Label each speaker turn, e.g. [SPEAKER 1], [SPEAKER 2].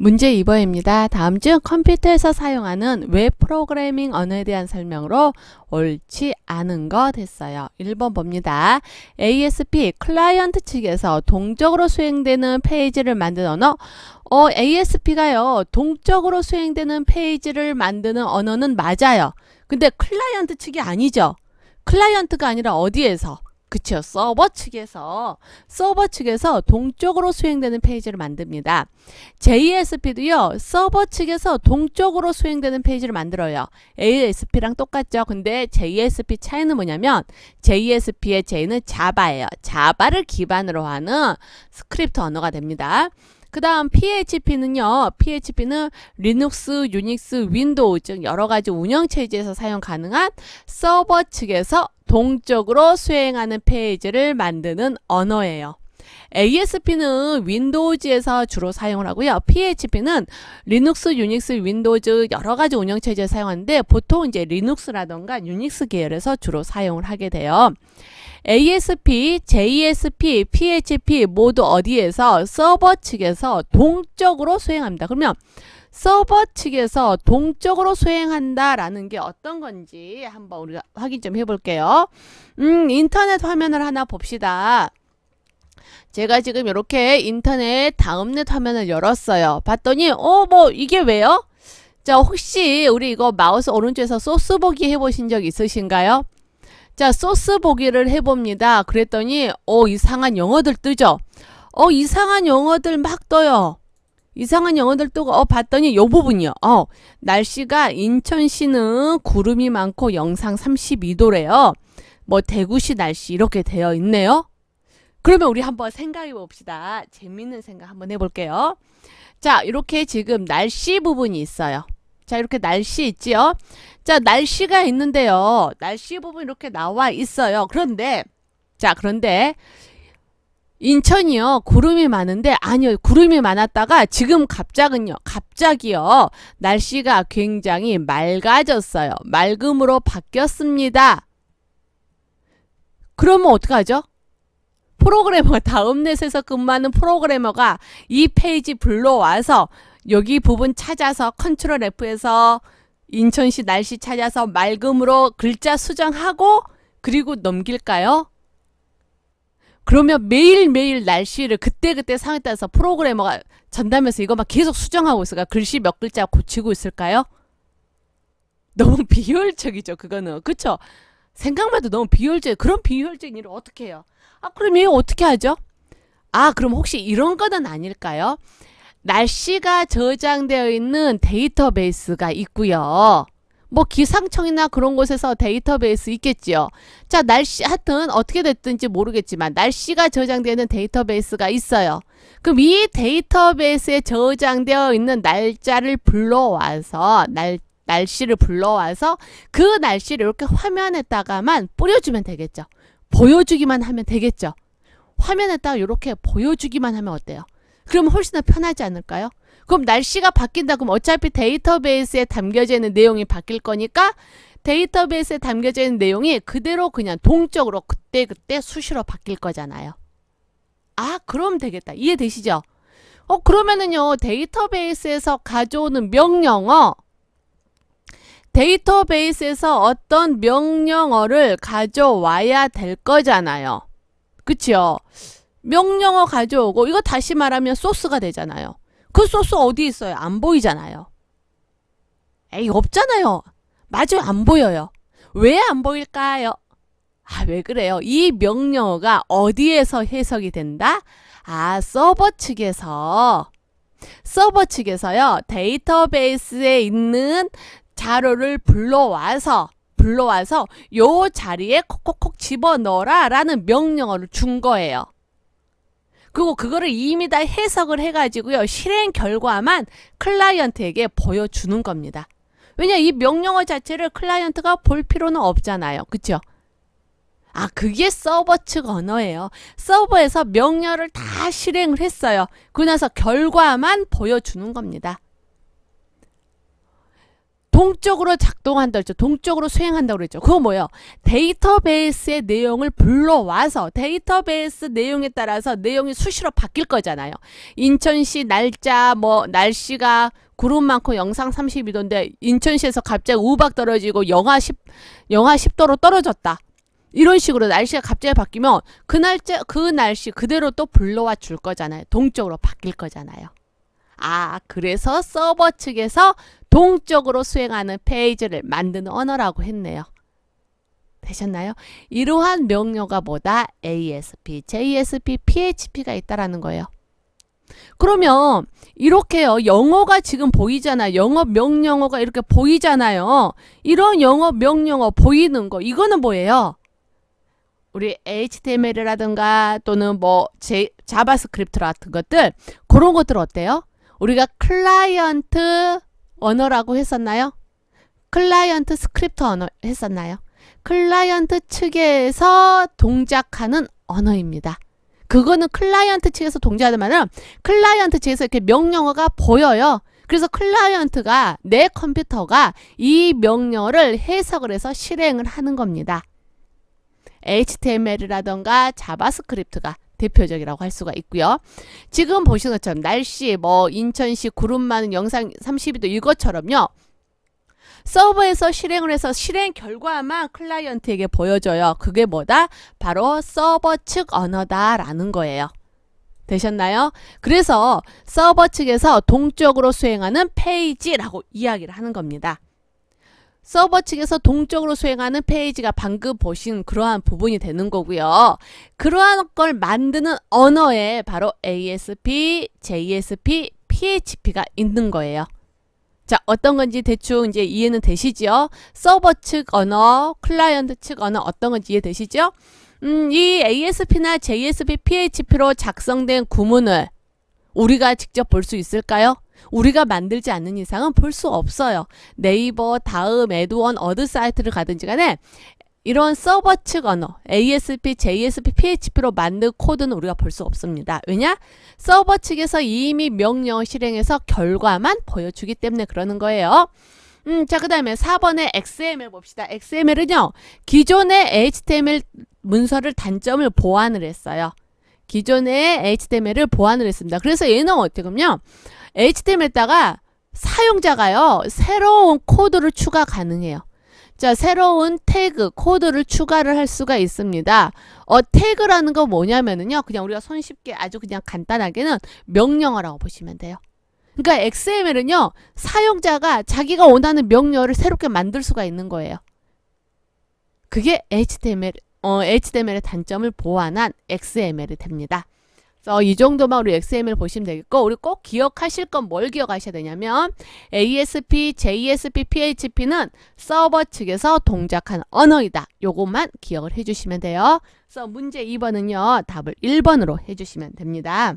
[SPEAKER 1] 문제 2번입니다. 다음 중 컴퓨터에서 사용하는 웹 프로그래밍 언어에 대한 설명으로 옳지 않은 거 됐어요. 1번 봅니다. ASP 클라이언트 측에서 동적으로 수행되는 페이지를 만든 언어 어, ASP가요. 동적으로 수행되는 페이지를 만드는 언어는 맞아요. 근데 클라이언트 측이 아니죠. 클라이언트가 아니라 어디에서? 그쵸. 서버 측에서, 서버 측에서 동쪽으로 수행되는 페이지를 만듭니다. JSP도요, 서버 측에서 동쪽으로 수행되는 페이지를 만들어요. ASP랑 똑같죠. 근데 JSP 차이는 뭐냐면, JSP의 J는 자바예요. 자바를 기반으로 하는 스크립트 언어가 됩니다. 그 다음 PHP는요, PHP는 리눅스, 유닉스, 윈도우 등 여러 가지 운영체제에서 사용 가능한 서버 측에서 동적으로 수행하는 페이지를 만드는 언어예요. ASP는 윈도우즈에서 주로 사용을 하고요. PHP는 리눅스, 유닉스, 윈도우즈 여러 가지 운영체제에 사용하는데 보통 이제 리눅스라던가 유닉스 계열에서 주로 사용을 하게 돼요. ASP, JSP, PHP 모두 어디에서 서버 측에서 동적으로 수행합니다. 그러면 서버 측에서 동적으로 수행한다라는 게 어떤 건지 한번 우리가 확인 좀 해볼게요. 음, 인터넷 화면을 하나 봅시다. 제가 지금 이렇게 인터넷 다음넷 화면을 열었어요. 봤더니 어 뭐 이게 왜요? 자 혹시 우리 이거 마우스 오른쪽에서 소스 보기 해보신 적 있으신가요? 자 소스 보기를 해봅니다. 그랬더니 어 이상한 영어들 뜨죠? 어 이상한 영어들 막 떠요. 이상한 영어들 뜨고 어 봤더니 요 부분이요. 어 날씨가 인천시는 구름이 많고 영상 32도래요. 뭐 대구시 날씨 이렇게 되어 있네요. 그러면 우리 한번 생각해 봅시다. 재밌는 생각 한번 해볼게요. 자, 이렇게 지금 날씨 부분이 있어요. 자, 이렇게 날씨 있지요? 자, 날씨가 있는데요. 날씨 부분 이렇게 나와 있어요. 그런데, 자, 그런데, 인천이요. 구름이 많은데, 아니요. 구름이 많았다가 지금 갑자기요. 갑자기요. 날씨가 굉장히 맑아졌어요. 맑음으로 바뀌었습니다. 그러면 어떡하죠? 프로그래머 다음넷에서 근무하는 프로그래머가 이 페이지 불러와서 여기 부분 찾아서 컨트롤 F에서 인천시 날씨 찾아서 맑음으로 글자 수정하고 그리고 넘길까요? 그러면 매일매일 날씨를 그때그때 상황에 따라서 프로그래머가 전담해서 이거 막 계속 수정하고 있을까? 글씨 몇 글자 고치고 있을까요? 너무 비효율적이죠, 그거는. 그쵸? 생각만 해도 너무 비효율적, 그런 비효율적인 일을 어떻게 해요? 아, 그럼 이거 어떻게 하죠? 아, 그럼 혹시 이런 거는 아닐까요? 날씨가 저장되어 있는 데이터베이스가 있고요. 뭐 기상청이나 그런 곳에서 데이터베이스 있겠지요. 자, 날씨 하여튼 어떻게 됐든지 모르겠지만 날씨가 저장되는 데이터베이스가 있어요. 그럼 이 데이터베이스에 저장되어 있는 날짜를 불러와서 날 날씨를 불러와서 그 날씨를 이렇게 화면에다가만 뿌려주면 되겠죠. 보여주기만 하면 되겠죠. 화면에다가 이렇게 보여주기만 하면 어때요? 그럼 훨씬 더 편하지 않을까요? 그럼 날씨가 바뀐다 그럼 어차피 데이터베이스에 담겨져 있는 내용이 바뀔 거니까 데이터베이스에 담겨져 있는 내용이 그대로 그냥 동적으로 그때그때 수시로 바뀔 거잖아요. 아, 그럼 되겠다. 이해되시죠? 어, 그러면은요, 데이터베이스에서 가져오는 명령어, 데이터베이스에서 어떤 명령어를 가져와야 될 거잖아요. 그치요? 명령어 가져오고 이거 다시 말하면 소스가 되잖아요. 그 소스 어디 있어요? 안 보이잖아요. 에이 없잖아요. 맞아요. 안 보여요. 왜 안 보일까요? 아, 왜 그래요? 이 명령어가 어디에서 해석이 된다? 아, 서버 측에서 서버 측에서요. 데이터베이스에 있는 자료를 불러와서 불러와서 요 자리에 콕콕콕 집어넣어라 라는 명령어를 준 거예요. 그리고 그거를 이미 다 해석을 해가지고요. 실행 결과만 클라이언트에게 보여주는 겁니다. 왜냐 이 명령어 자체를 클라이언트가 볼 필요는 없잖아요. 그쵸? 아 그게 서버 측 언어예요. 서버에서 명령어를 다 실행을 했어요. 그러고 나서 결과만 보여주는 겁니다. 동적으로 작동한다 그랬죠. 동적으로 수행한다고 그랬죠. 그거 뭐예요? 데이터베이스의 내용을 불러와서 데이터베이스 내용에 따라서 내용이 수시로 바뀔 거잖아요. 인천시 날짜 뭐 날씨가 구름 많고 영상 32도인데 인천시에서 갑자기 우박 떨어지고 영하 10 영하 10도로 떨어졌다. 이런 식으로 날씨가 갑자기 바뀌면 그 날짜 그 날씨 그대로 또 불러와 줄 거잖아요. 동적으로 바뀔 거잖아요. 아, 그래서 서버 측에서 동적으로 수행하는 페이지를 만드는 언어라고 했네요. 되셨나요? 이러한 명령어가 뭐다? ASP, JSP, PHP가 있다라는 거예요. 그러면 이렇게요. 영어가 지금 보이잖아요. 영어 명령어가 이렇게 보이잖아요. 이런 영어 명령어 보이는 거 이거는 뭐예요? 우리 HTML이라든가 또는 뭐 제, 자바스크립트 같은 것들 그런 것들 어때요? 우리가 클라이언트 언어라고 했었나요? 클라이언트 스크립트 언어 했었나요? 클라이언트 측에서 동작하는 언어입니다. 그거는 클라이언트 측에서 동작하는 말은 클라이언트 측에서 이렇게 명령어가 보여요. 그래서 클라이언트가 내 컴퓨터가 이 명령어를 해석을 해서 실행을 하는 겁니다. HTML이라던가 자바스크립트가 대표적이라고 할 수가 있고요. 지금 보시는 것처럼 날씨, 뭐 인천시 구름 많은 영상 32도 이것처럼요. 서버에서 실행을 해서 실행 결과만 클라이언트에게 보여줘요. 그게 뭐다? 바로 서버 측 언어다라는 거예요. 되셨나요? 그래서 서버 측에서 동적으로 수행하는 페이지라고 이야기를 하는 겁니다. 서버 측에서 동적으로 수행하는 페이지가 방금 보신 그러한 부분이 되는 거고요. 그러한 걸 만드는 언어에 바로 ASP, JSP, PHP가 있는 거예요. 자, 어떤 건지 대충 이제 이해는 되시죠? 서버 측 언어, 클라이언트 측 언어 어떤 건지 이해되시죠? 음, 이 ASP나 JSP, PHP로 작성된 구문을 우리가 직접 볼 수 있을까요? 우리가 만들지 않는 이상은 볼 수 없어요. 네이버, 다음, 에드원, 어드 사이트를 가든지 간에 이런 서버 측 언어, ASP, JSP, PHP로 만든 코드는 우리가 볼 수 없습니다. 왜냐? 서버 측에서 이미 명령을 실행해서 결과만 보여주기 때문에 그러는 거예요. 음, 자, 그 다음에 4번에 XML 봅시다. XML은요, 기존의 HTML 문서를 단점을 보완을 했어요. 기존의 HTML을 보완을 했습니다. 그래서 얘는 어떻게 보면 HTML에다가 사용자가요, 새로운 코드를 추가 가능해요. 자, 새로운 태그, 코드를 추가를 할 수가 있습니다. 어, 태그라는 거 뭐냐면은요, 그냥 우리가 손쉽게 아주 그냥 간단하게는 명령어라고 보시면 돼요. 그러니까 XML은요, 사용자가 자기가 원하는 명령어를 새롭게 만들 수가 있는 거예요. 그게 HTML, 어, HTML의 단점을 보완한 XML이 됩니다. 그래서 이 정도만 우리 XML 보시면 되겠고 우리 꼭 기억하실 건 뭘 기억하셔야 되냐면 ASP, JSP, PHP는 서버 측에서 동작한 언어이다. 요것만 기억을 해주시면 돼요. 그래서 문제 2번은요. 답을 1번으로 해주시면 됩니다.